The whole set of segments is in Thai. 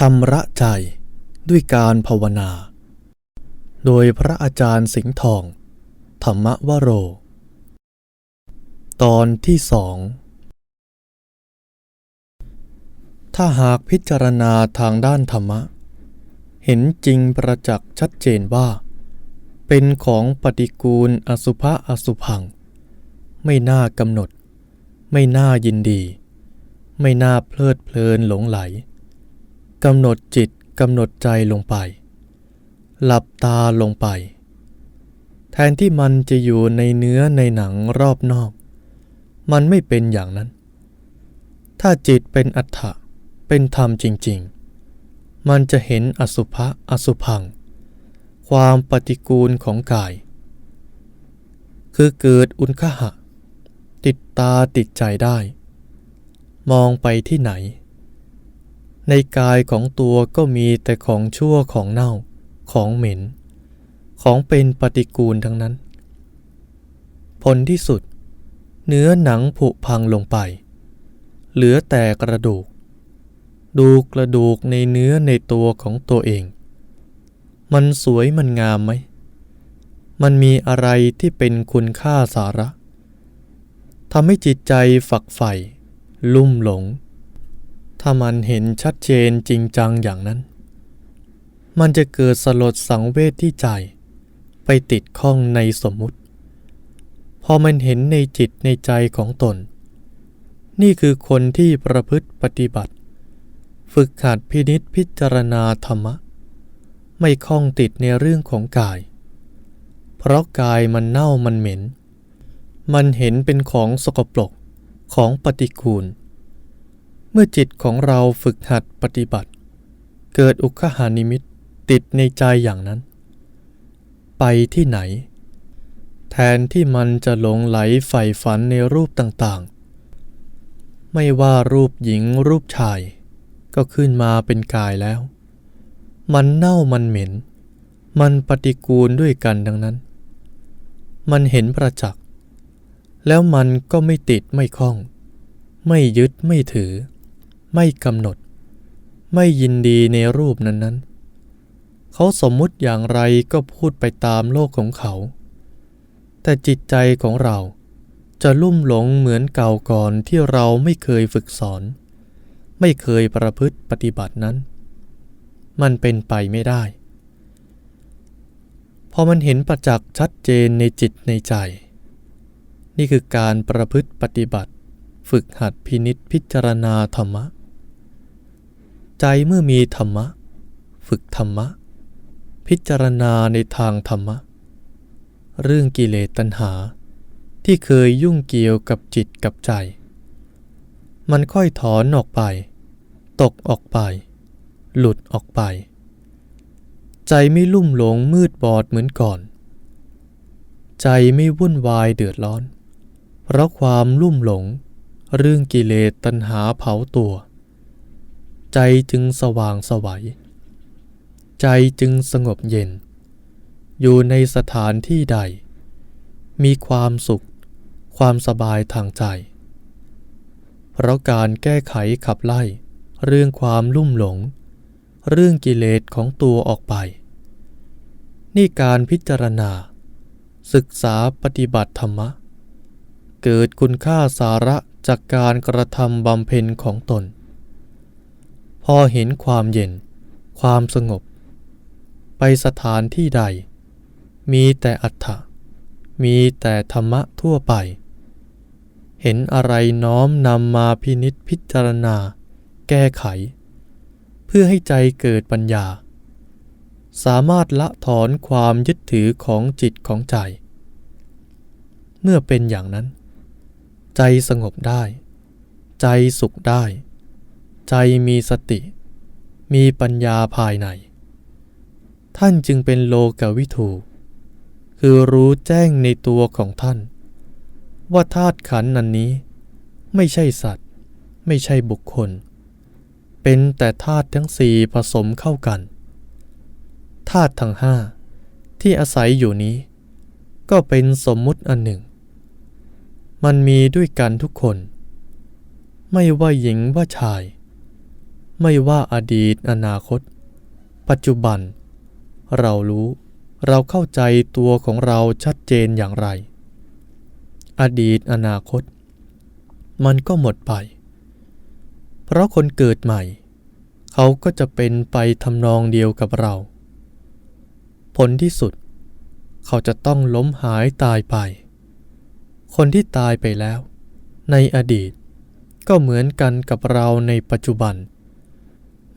ชำระใจด้วยการภาวนา โดยพระอาจารย์สิงห์ทอง ธรรมวโร ตอนที่สอง ถ้าหากพิจารณาทางด้านธรรมะ เห็นจริงประจักษ์ชัดเจนว่า เป็นของปฏิกูลอสุภะอสุพัง ไม่น่ากำหนด ไม่น่ายินดี ไม่น่าเพลิดเพลินหลงไหล กำหนดจิตกำหนดใจลงไป หลับตาลงไป แทนที่มันจะอยู่ในเนื้อในหนังรอบนอก มันไม่เป็นอย่างนั้น ถ้าจิตเป็นอัฏฐะเป็นธรรมจริง ๆ มันจะเห็นอสุภะอสุพัง ความปฏิกูลของกาย คือเกิดอุณคหะ ติดตาติดใจได้ มองไปที่ไหน ในกายของตัวก็มีแต่ของชั่วของเน่า ของเหม็น ของเป็นปฏิกูลทั้งนั้น ผลที่สุด เนื้อหนังผุพังลงไป เหลือแต่กระดูก ดูกระดูกในเนื้อในตัวของตัวเอง มันสวยมันงามไหม มันมีอะไรที่เป็นคุณค่าสาระทำให้จิตใจฝักใฝ่ ลุ่มหลง ถ้ามันเห็นชัดเจนจริงจังอย่างนั้น มันจะเกิดสลดสังเวชที่ใจ ไปติดข้องในสมมุติ พอมันเห็นในจิตในใจของตน นี่คือคนที่ประพฤติปฏิบัติ ฝึกหัดพินิษพิจารณาธรรมะ ไม่คล้องติดในเรื่องของกาย เพราะกายมันเน่ามันเหม็น มันเห็นเป็นของสกปรกของปฏิกูล มื่อจิตของเราฝึกหัดปฏิบัติ เกิดอุคหานิมิตติดในใจอย่างนั้น ไปที่ไหน แทนที่มันจะหลงไหลใฝ่ฝันในรูปต่างๆ ไม่ว่ารูปหญิงรูปชาย ก็ขึ้นมาเป็นกายแล้ว มันเน่ามันเหม็น มันปฏิกูลด้วยกันดังนั้น มันเห็นประจักษ์แล้วมันก็ไม่ติดไม่คล้อง ไม่ยึดไม่ถือ ไม่กำหนด ไม่ยินดีในรูปนั้นๆ เขาสมมุติอย่างไรก็พูดไปตามโลกของเขา แต่จิตใจของเราจะลุ่มหลงเหมือนเก่าก่อนที่เราไม่เคยฝึกสอน ไม่เคยประพฤติปฏิบัตินั้น มันเป็นไปไม่ได้ พอมันเห็นประจักษ์ชัดเจนในจิตในใจ นี่คือการประพฤติปฏิบัติ ฝึกหัดพินิษพิจารณาธรรมะ ใจเมื่อมีธรรมะ ฝึกธรรมะ พิจารณาในทางธรรมะ เรื่องกิเลสตัณหา ที่เคยยุ่งเกี่ยวกับจิตกับใจ มันค่อยถอนออกไป ตกออกไป หลุดออกไป ใจไม่ลุ่มหลงมืดบอดเหมือนก่อน ใจไม่วุ่นวายเดือดร้อน เพราะความลุ่มหลง เรื่องกิเลสตัณหาเผาตัว ใจจึงสว่างสวัย ใจจึงสงบเย็น อยู่ในสถานที่ใด มีความสุข ความสบายทางใจ เพราะการแก้ไขขับไล่ เรื่องความลุ่มหลง เรื่องกิเลสของตัวออกไป นี่การพิจารณา ศึกษาปฏิบัติธรรมะ เกิดคุณค่าสาระจากการกระทำบำเพ็ญของตน พอเห็นความเย็น ความสงบ ไปสถานที่ใด มีแต่อัฏฐะมีแต่ธรรมะทั่วไป เห็นอะไรน้อมนำมาพินิษพิจารณา แก้ไข เพื่อให้ใจเกิดปัญญา สามารถละถอนความยึดถือของจิตของใจ เมื่อเป็นอย่างนั้น ใจสงบได้ ใจสุขได้ ใจมีสติ มีปัญญาภายใน ท่านจึงเป็นโลกวิถู คือรู้แจ้งในตัวของท่าน ว่าธาตุขันนันนี้ ไม่ใช่สัตว์ ไม่ใช่บุคคล เป็นแต่ธาตุทั้งสี่ผสมเข้ากันธาตุทั้งห้าที่อาศัยอยู่นี้ ก็เป็นสมมุติอันหนึ่ง มันมีด้วยกันทุกคน ไม่ว่าหญิงว่าชาย ไม่ว่าอดีตอนาคต ปัจจุบัน เรารู้เราเข้าใจตัวของเราชัดเจนอย่างไร อดีตอนาคต มันก็หมดไป เพราะคนเกิดใหม่ เขาก็จะเป็นไปทำนองเดียวกับเรา ผลที่สุด เขาจะต้องล้มหายตายไป คนที่ตายไปแล้ว ในอดีต ก็เหมือนกันกับเราในปัจจุบัน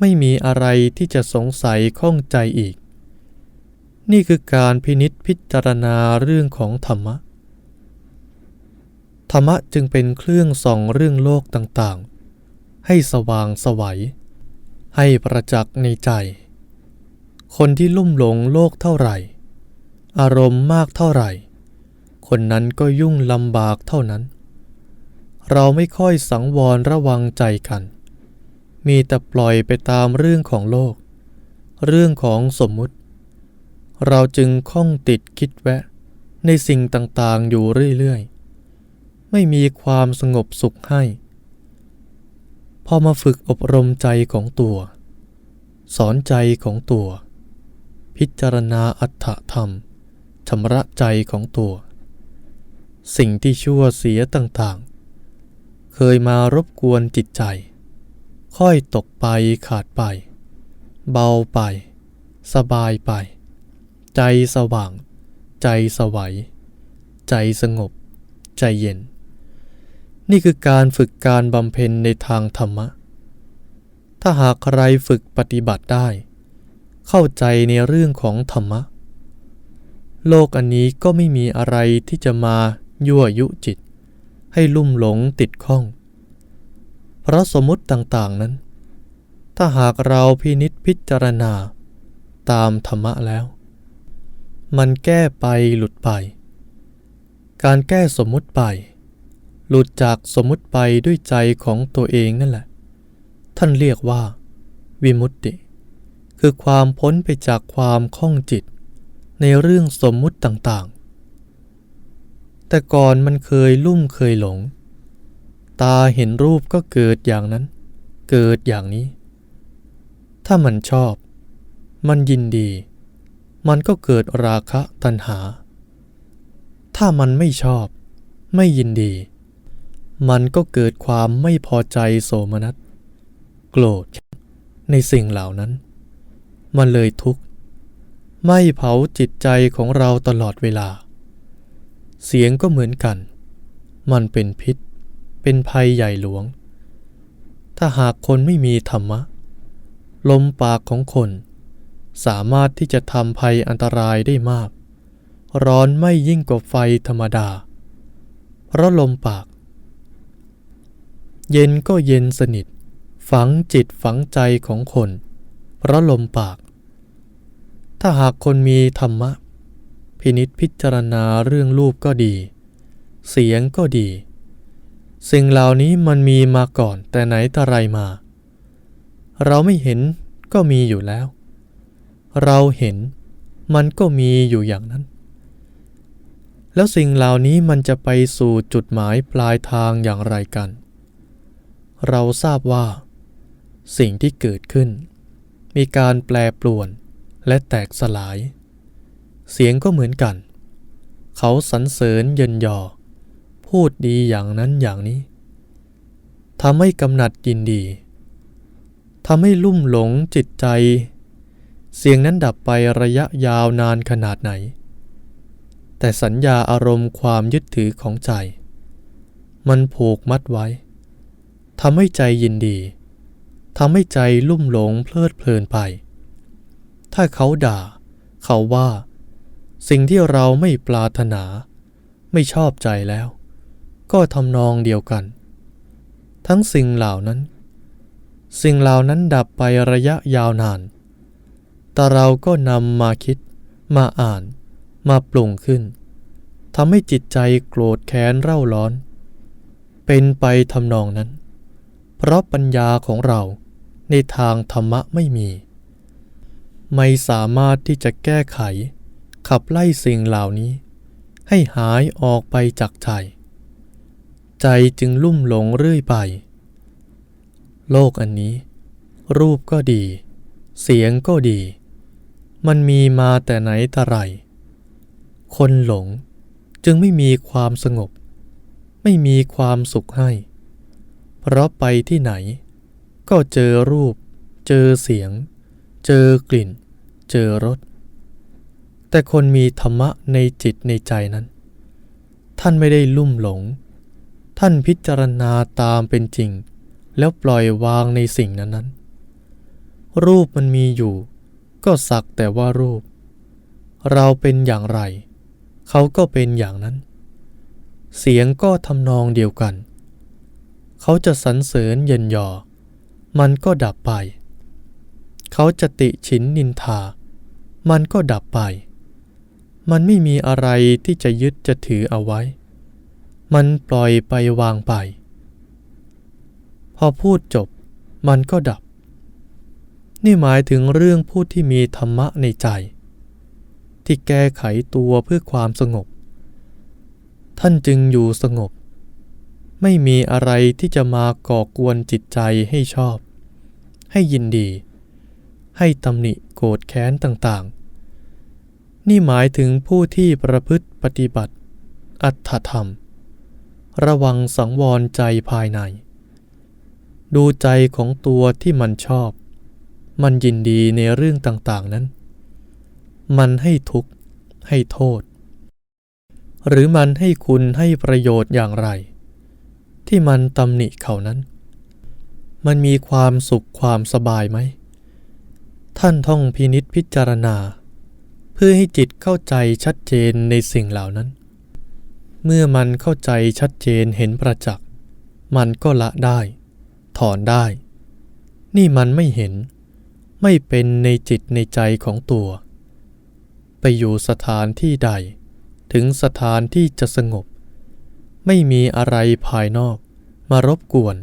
ไม่มีอะไรที่จะสงสัยข้องใจอีก นี่คือการพินิษพิจารณาเรื่องของธรรมะ ธรรมะจึงเป็นเครื่องส่องเรื่องโลกต่างๆ ให้สว่างสวัย ให้ประจักษ์ในใจ คนที่ลุ่มหลงโลกเท่าไหร่ อารมณ์มากเท่าไหร่ คนนั้นก็ยุ่งลำบากเท่านั้น เราไม่ค่อยสังวรระวังใจกัน มีแต่ปล่อยไปตามเรื่องของโลก เรื่องของสมมุติ เราจึงข้องติดคิดแวะ ในสิ่งต่างๆอยู่เรื่อยๆ ไม่มีความสงบสุขให้ พอมาฝึกอบรมใจของตัว สอนใจของตัว พิจารณาอัตถธรรมชำระใจของตัว สิ่งที่ชั่วเสียต่างๆ เคยมารบกวนจิตใจ ค่อยตกไปขาดไป เบาไป สบายไป ใจสว่าง ใจสวัย ใจสงบ ใจเย็น นี่คือการฝึกการบำเพ็ญในทางธรรมะ ถ้าหากใครฝึกปฏิบัติได้ เข้าใจในเรื่องของธรรมะ โลกอันนี้ก็ไม่มีอะไรที่จะมายั่วยุจิต ให้ลุ่มหลงติดข้อง เพราะสมมติต่างๆนั้น ถ้าหากเราพินิษพิจารณา ตามธรรมะแล้ว มันแก้ไปหลุดไป การแก้สมมุติไป หลุดจากสมมุติไปด้วยใจของตัวเองนั่นแหละ ท่านเรียกว่า วิมุตติ คือความพ้นไปจากความข้องจิต ในเรื่องสมมุติต่างๆ แต่ก่อนมันเคยลุ่มเคยหลง ตาเห็นรูปก็เกิดอย่างนั้น เกิดอย่างนี้ ถ้ามันชอบ มันยินดี มันก็เกิดราคะตัณหา ถ้ามันไม่ชอบ ไม่ยินดี มันก็เกิดความไม่พอใจโสมนัส โกรธ ในสิ่งเหล่านั้น มันเลยทุกข์ ไม่เผาจิตใจของเราตลอดเวลา เสียงก็เหมือนกัน มันเป็นพิษ เป็นภัยใหญ่หลวง ถ้าหากคนไม่มีธรรมะ ลมปากของคน สามารถที่จะทำภัยอันตรายได้มาก ร้อนไม่ยิ่งกว่าไฟธรรมดา เพราะลมปาก เย็นก็เย็นสนิท ฝังจิตฝังใจของคน เพราะลมปาก ถ้าหากคนมีธรรมะ พินิษพิจารณาเรื่องรูปก็ดี เสียงก็ดี สิ่งเหล่านี้มันมีมาก่อนแต่ไหนแต่ไรมา เราไม่เห็นก็มีอยู่แล้ว เราเห็นมันก็มีอยู่อย่างนั้น แล้วสิ่งเหล่านี้มันจะไปสู่จุดหมายปลายทางอย่างไรกัน เราทราบว่า สิ่งที่เกิดขึ้น มีการแปรปรวนและแตกสลาย เสียงก็เหมือนกัน เขาสรรเสริญเยินยอ พูดดีอย่างนั้นอย่างนี้ทำให้กำหนัดยินดีทำให้ลุ่มหลงจิตใจ เสียงนั้นดับไประยะยาวนานขนาดไหน แต่สัญญาอารมณ์ความยึดถือของใจ มันผูกมัดไว้ทำให้ใจยินดีทำให้ใจลุ่มหลงเพลิดเพลินไป ถ้าเขาด่า เขาว่า สิ่งที่เราไม่ปรารถนา ไม่ชอบใจแล้ว ก็ทำนองเดียวกัน ทั้งสิ่งเหล่านั้น สิ่งเหล่านั้นดับไประยะยาวนาน แต่เราก็นำมาคิด มาอ่าน มาปรุงขึ้นทำให้จิตใจโกรธแค้นเร่าร้อน เป็นไปทำนองนั้น เพราะปัญญาของเราในทางธรรมะไม่มี ไม่สามารถที่จะแก้ไข ขับไล่สิ่งเหล่านี้ ให้หายออกไปจากใจ ใจจึงลุ่มหลงเรื่อยไป โลกอันนี้ รูปก็ดี เสียงก็ดี มันมีมาแต่ไหนแต่ไร คนหลงจึงไม่มีความสงบ ไม่มีความสุขให้ เพราะไปที่ไหน ก็เจอรูป เจอเสียง เจอกลิ่น เจอรสแต่คนมีธรรมะในจิตในใจนั้น ท่านไม่ได้ลุ่มหลง ท่านพิจารณาตามเป็นจริง แล้วปล่อยวางในสิ่งนั้นๆ รูปมันมีอยู่ ก็สักแต่ว่ารูป เราเป็นอย่างไร เขาก็เป็นอย่างนั้น เสียงก็ทำนองเดียวกัน เขาจะสรรเสริญเย็นยอ มันก็ดับไป เขาจะติฉินนินทา มันก็ดับไป มันไม่มีอะไรที่จะยึดจะถือเอาไว้ มันปล่อยไปวางไป พอพูดจบ มันก็ดับ นี่หมายถึงเรื่องผู้ที่มีธรรมะในใจ ที่แก้ไขตัวเพื่อความสงบ ท่านจึงอยู่สงบ ไม่มีอะไรที่จะมาก่อกวนจิตใจให้ชอบ ให้ยินดี ให้ตำหนิโกรธแค้นต่างๆ นี่หมายถึงผู้ที่ประพฤติปฏิบัติ อัตถธรรม ระวังสังวรใจภายใน ดูใจของตัวที่มันชอบ มันยินดีในเรื่องต่างๆนั้น มันให้ทุกข์ ให้โทษ หรือมันให้คุณให้ประโยชน์อย่างไร ที่มันตำหนิเขานั้น มันมีความสุขความสบายไหม ท่านท่องพินิษพิจารณา เพื่อให้จิตเข้าใจชัดเจนในสิ่งเหล่านั้น เมื่อมันเข้าใจชัดเจนเห็นประจักษ์ มันก็ละได้ ถอนได้ นี่มันไม่เห็น ไม่เป็นในจิตในใจของตัว ไปอยู่สถานที่ใด ถึงสถานที่จะสงบ ไม่มีอะไรภายนอกมารบกวน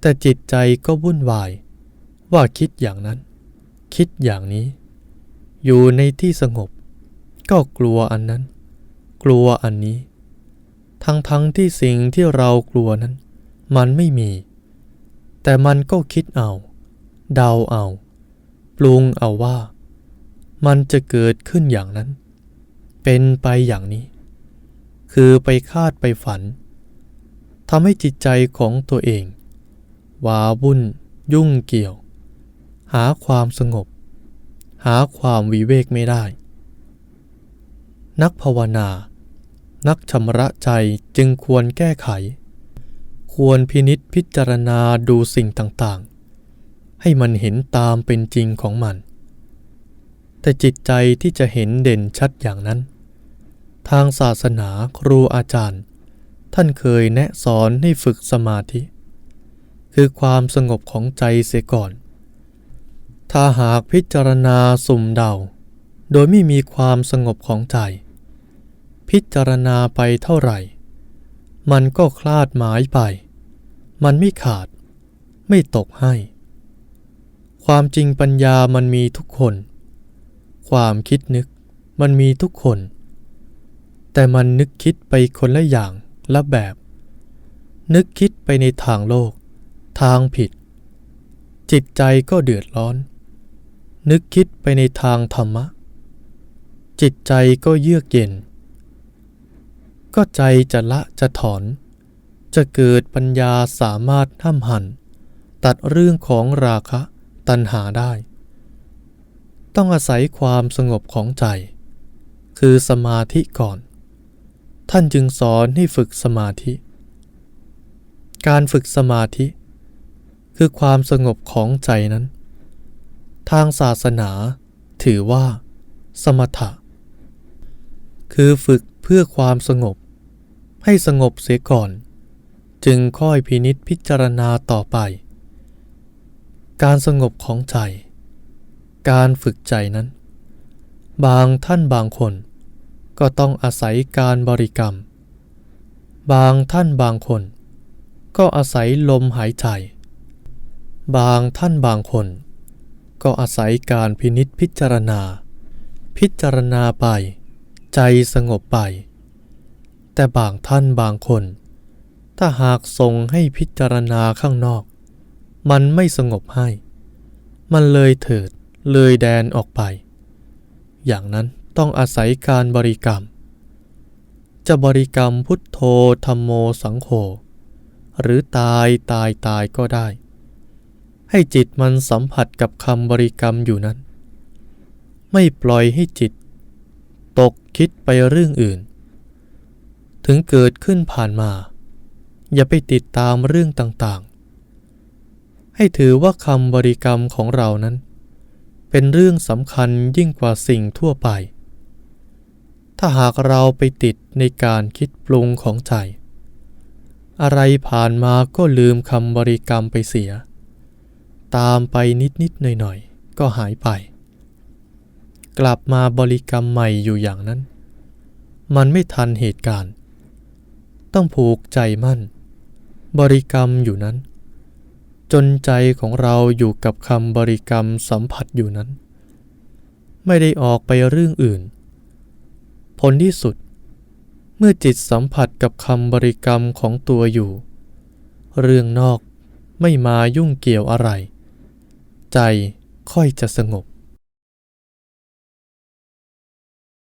แต่จิตใจก็วุ่นวาย ว่าคิดอย่างนั้น คิดอย่างนี้ อยู่ในที่สงบ ก็กลัวอันนั้น กลัวอันนี้ ทั้งทั้งที่สิ่งที่เรากลัวนั้น มันไม่มี แต่มันก็คิดเอา เดาเอา ปรุงเอาว่า มันจะเกิดขึ้นอย่างนั้น เป็นไปอย่างนี้ คือไปคาดไปฝันทำให้จิตใจของตัวเอง วาวุ่น ยุ่งเกี่ยว หาความสงบ หาความวิเวกไม่ได้ นักภาวนา นักชำระใจจึงควรแก้ไข ควรพินิษพิจารณาดูสิ่งต่างๆ ให้มันเห็นตามเป็นจริงของมัน แต่จิตใจที่จะเห็นเด่นชัดอย่างนั้น ทางศาสนาครูอาจารย์ ท่านเคยแนะสอนให้ฝึกสมาธิ คือความสงบของใจเสียก่อน ถ้าหากพิจารณาสุ่มเดา โดยไม่มีความสงบของใจ พิจารณาไปเท่าไหร่ มันก็คลาดหมายไป มันไม่ขาด ไม่ตกให้ ความจริงปัญญามันมีทุกคน ความคิดนึกมันมีทุกคน แต่มันนึกคิดไปคนละอย่างละแบบ นึกคิดไปในทางโลก ทางผิด จิตใจก็เดือดร้อน นึกคิดไปในทางธรรมะ จิตใจก็เยือกเย็น ก็ใจจะละจะถอน จะเกิดปัญญาสามารถห้ามหัน ตัดเรื่องของราคะตัณหาได้ ต้องอาศัยความสงบของใจ คือสมาธิก่อน ท่านจึงสอนให้ฝึกสมาธิ การฝึกสมาธิ คือความสงบของใจนั้น ทางศาสนาถือว่า สมถะ คือฝึก พื่อความสงบ ให้สงบเสียก่อน จึงค่อยพินิษพิจารณาต่อไป การสงบของใจ การฝึกใจนั้น บางท่านบางคน ก็ต้องอาศัยการบริกรรม บางท่านบางคน ก็อาศัยลมหายใจ บางท่านบางคน ก็อาศัยการพินิษพิจารณา พิจารณาไป ใจสงบไป แต่บางท่านบางคน ถ้าหากส่งให้พิจารณาข้างนอก มันไม่สงบให้ มันเลยเถิดเลยแดนออกไป อย่างนั้นต้องอาศัยการบริกรรม จะบริกรรมพุทโธธรรมโมสังโฆหรือตายตายตายก็ได้ ให้จิตมันสัมผัสกับคำบริกรรมอยู่นั้น ไม่ปล่อยให้จิต ตก คิดไปเรื่องอื่น ถึงเกิดขึ้นผ่านมา อย่าไปติดตามเรื่องต่างๆ ให้ถือว่าคำบริกรรมของเรานั้น เป็นเรื่องสำคัญยิ่งกว่าสิ่งทั่วไป ถ้าหากเราไปติดในการคิดปรุงของใจ อะไรผ่านมาก็ลืมคำบริกรรมไปเสีย ตามไปนิดๆหน่อยๆ ก็หายไป กลับมาบริกรรมใหม่อยู่อย่างนั้น มันไม่ทันเหตุการณ์ ต้องผูกใจมั่น บริกรรมอยู่นั้น จนใจของเราอยู่กับคำบริกรรมสัมผัสอยู่นั้น ไม่ได้ออกไปเรื่องอื่น ผลที่สุด เมื่อจิตสัมผัสกับคำบริกรรมของตัวอยู่ เรื่องนอกไม่มายุ่งเกี่ยวอะไร ใจค่อยจะสงบ